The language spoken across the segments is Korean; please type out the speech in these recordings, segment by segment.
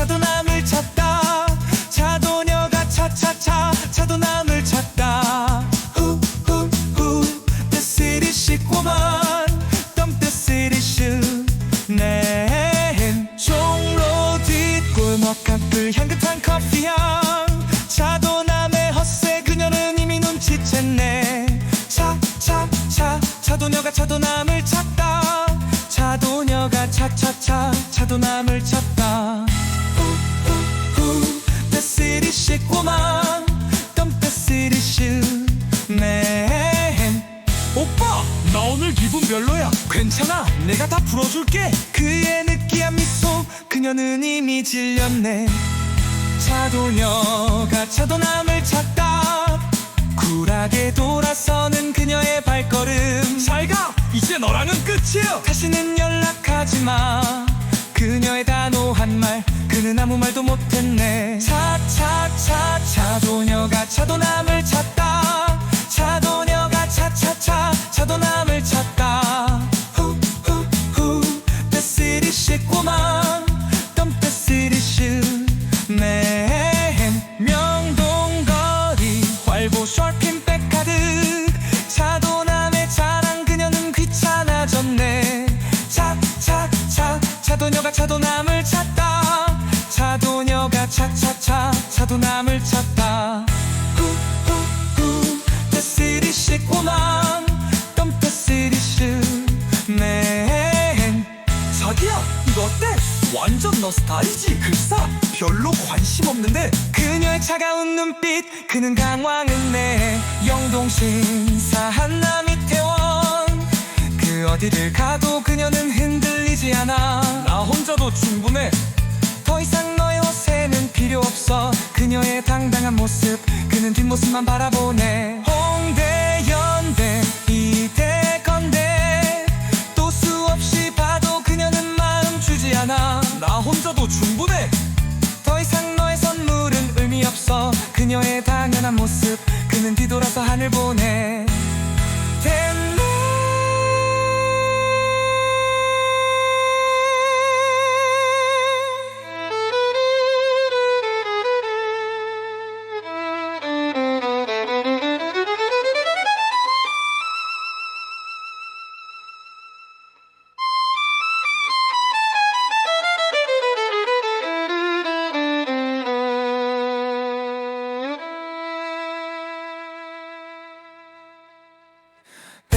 차도남을 찾다. 차도녀가 차차차. 차도남을 찾다. 후후후 shoe. 네. 종로 뒷골목 카풀 향긋한 커피향. 차도남의 헛새 그녀는 이미 눈치챘네. 차차차. 차도녀가 차도남을 찾다. 차도녀가 차차차. 차도남을 찾다 man 오빠 나 오늘 기분 별로야. 괜찮아? 내가 다 풀어줄게. 그의 느끼한 미소 그녀는 이미 질렸네. 차도녀가 차도남을 찾다. 쿨하게 돌아서는 그녀의 발걸음. 잘가! 이제 너랑은 끝이야. 다시는 연락하지 마. 그녀의 단호한 말 그는 아무 말도 못했네. 차차차 차 도녀가 차도남을 찾다 차도남을 찾다. 차도녀가 차차차. 차도남을 찾다. 후후후. City shoe man. 자기야 이거 어때? 완전 너 스타일이지 글싸 별로 관심 없는데? 그녀의 차가운 눈빛 그는 강황은 내 영동신 사한 남 이 태원. 그 어디를 가도 그녀는 흔들 리지 않아. 나 혼자도 충분해. 더 이상 너의 허세는 필요 없어. 그녀의 당당한 모습 그는 뒷모습만 바라보네. 홍대 연대 이대 건대. 또 수없이 봐도 그녀는 마음 주지 않아. 나 혼자도 충분해. 더 이상 너의 선물은 의미 없어. 그녀의 당연한 모습 그는 뒤돌아서 하늘 보네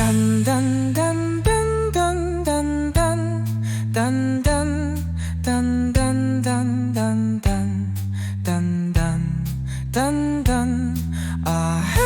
噔噔噔噔噔噔噔噔噔噔噔噔噔噔噔啊嘿